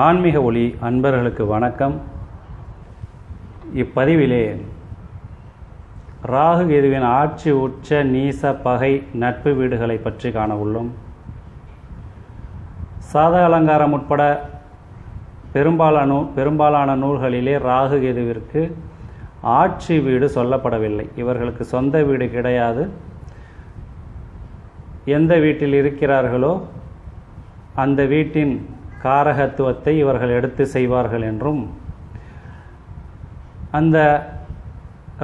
ஆன்மீக ஒளி அன்பர்களுக்கு வணக்கம். இப்பதிவிலே ராகு கேதுவின் ஆட்சி உச்ச நீச பகை நட்பு வீடுகளை பற்றி காண உள்ளோம். சாத அலங்காரம் உட்பட பெரும்பாலான பெரும்பாலான நூல்களிலே ராகு கேதுவிற்கு ஆட்சி வீடு சொல்லப்படவில்லை. இவர்களுக்கு சொந்த வீடு கிடையாது. எந்த வீட்டில் இருக்கிறார்களோ அந்த வீட்டின் காரகத்துவத்தை இவர்கள் எடுத்து செய்வார்கள் என்றும் அந்த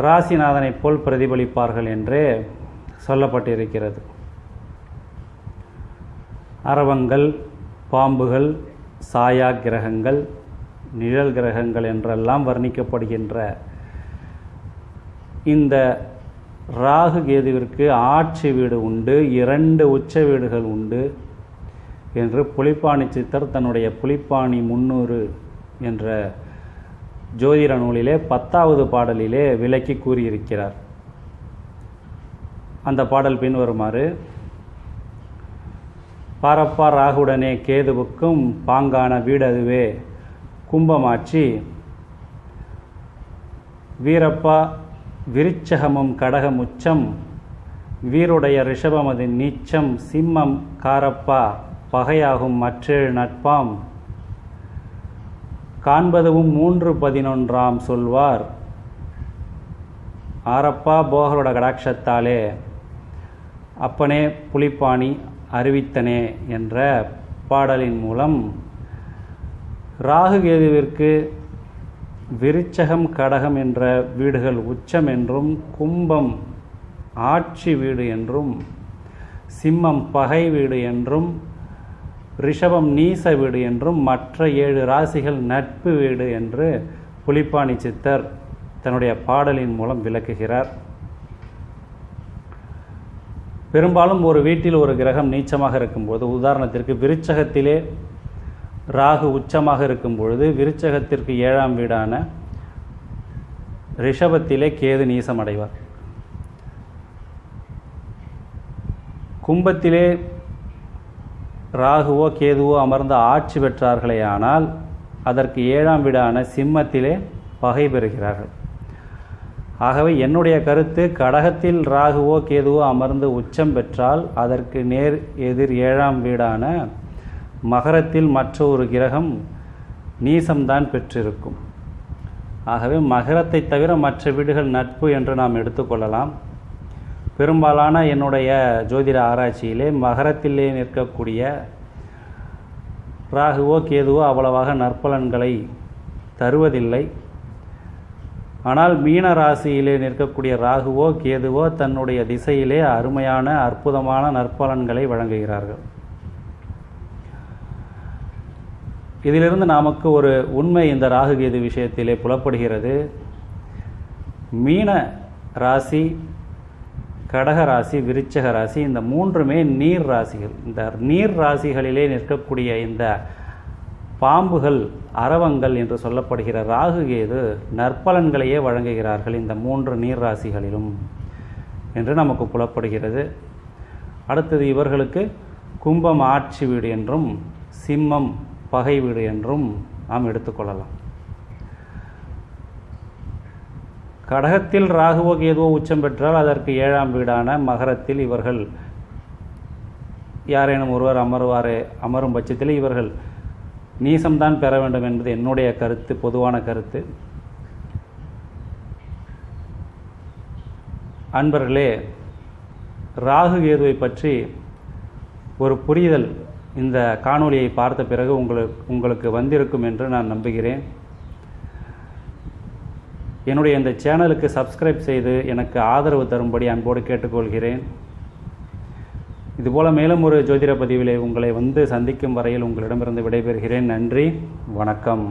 ராசிநாதனைப் போல் பிரதிபலிப்பார்கள் என்றே சொல்லப்பட்டிருக்கிறது. அரவங்கள் பாம்புகள் சாயா கிரகங்கள் நிழல் கிரகங்கள் என்றெல்லாம் வர்ணிக்கப்படுகின்ற இந்த ராகு கேதுவிற்கு ஆட்சி வீடு உண்டு இரண்டு உச்ச வீடுகள் உண்டு என்று புலிப்பாணி சித்தர் தன்னுடைய புலிப்பாணி முன்னூறு என்ற ஜோதிட நூலிலே பத்தாவது பாடலிலே விளக்கி கூறியிருக்கிறார். அந்த பாடல் பின்வருமாறு பாரப்பா ராகுடனே கேதுவுக்கும் பாங்கான வீடதுவே கும்பமாட்சி வீரப்பா விருச்சகமும் கடகமுச்சம் வீருடைய ரிஷபமது நீச்சம் சிம்மம் காரப்பா பகையாகும் மற்றேழு நட்பாம். காண்பதுவும் மூன்று பதினொன்றாம் சொல்வார். ஆரப்பா போகரோட கடாட்சத்தாலே அப்பனே புலிப்பாணி அறிவித்தனே என்ற பாடலின் மூலம் ராகுகேதுவிற்கு விருச்சகம் கடகம் என்ற வீடுகள் உச்சம் என்றும் கும்பம் ஆட்சி வீடு என்றும் சிம்மம் பகை வீடு என்றும் ரிஷபம் நீச வீடு என்றும் மற்ற ஏழு ராசிகள் நட்பு வீடு என்று புலிப்பாணி சித்தர் தன்னுடைய பாடலின் மூலம் விளக்குகிறார். பெரும்பாலும் ஒரு வீட்டில் ஒரு கிரகம் நீச்சமாக இருக்கும்போது உதாரணத்திற்கு விருச்சகத்திலே ராகு உச்சமாக இருக்கும் பொழுது விருச்சகத்திற்கு ஏழாம் வீடான ரிஷபத்திலே கேது நீசம் அடைவார். கும்பத்திலே ராகுவோ கேதுவோ அமர்ந்து ஆட்சி பெற்றார்களே ஆனால் அதற்கு ஏழாம் வீடான சிம்மத்திலே பகை பெறுகிறார்கள். ஆகவே என்னுடைய கருத்து கடகத்தில் ராகுவோ கேதுவோ அமர்ந்து உச்சம் பெற்றால் அதற்கு நேர் எதிர் ஏழாம் வீடான மகரத்தில் மற்ற ஒரு கிரகம் நீசம்தான் பெற்றிருக்கும். ஆகவே மகரத்தை தவிர மற்ற வீடுகள் நட்பு என்று நாம் எடுத்துக்கொள்ளலாம் பெரும்பாலான என்னுடைய ஜோதிட ஆராய்ச்சியிலே மகரத்திலே நிற்கக்கூடிய ராகுவோ கேதுவோ அவ்வளவாக நற்பலன்களை தருவதில்லை. ஆனால் மீன ராசியிலே நிற்கக்கூடிய ராகுவோ கேதுவோ தன்னுடைய திசையிலே அருமையான அற்புதமான நற்பலன்களை வழங்குகிறார்கள். இதிலிருந்து நமக்கு ஒரு உண்மை இந்த ராகு கேது விஷயத்திலே புலப்படுகிறது. மீன ராசி கடக ராசி விருச்சக ராசி இந்த மூன்றுமே நீர் ராசிகள். இந்த நீர் ராசிகளிலே நிற்கக்கூடிய இந்த பாம்புகள் அரவங்கள் என்று சொல்லப்படுகிற ராகு கேது நற்பலன்களையே வழங்குகிறார்கள் இந்த மூன்று நீர் ராசிகளிலும் என்று நமக்கு புலப்படுகிறது. அடுத்தது இவர்களுக்கு கும்பம் ஆட்சி வீடு என்றும் சிம்மம் பகை வீடு என்றும் நாம் எடுத்துக்கொள்ளலாம் கடகத்தில் ராகுவோ கேதுவோ உச்சம் பெற்றால் அதற்கு ஏழாம் வீடான மகரத்தில் இவர்கள் யாரேனும் ஒருவர் அமர்வாரே அமரும் பட்சத்தில் இவர்கள் நீசம்தான் பெற வேண்டும் என்பது என்னுடைய கருத்து பொதுவான கருத்து. அன்பர்களே ராகு கேதுவை பற்றி ஒரு புரிதல் இந்த காணொளியை பார்த்த பிறகு உங்களுக்கு உங்களுக்கு வந்திருக்கும் என்று நான் நம்புகிறேன். என்னுடைய இந்த சேனலுக்கு சப்ஸ்கிரைப் செய்து எனக்கு ஆதரவு தரும்படி அன்போடு கேட்டுக்கொள்கிறேன். இதுபோல் மேலும் ஒரு ஜோதிட பதிவிலே உங்களை வந்து சந்திக்கும் வரையில் உங்களிடமிருந்து விடைபெறுகிறேன். நன்றி வணக்கம்.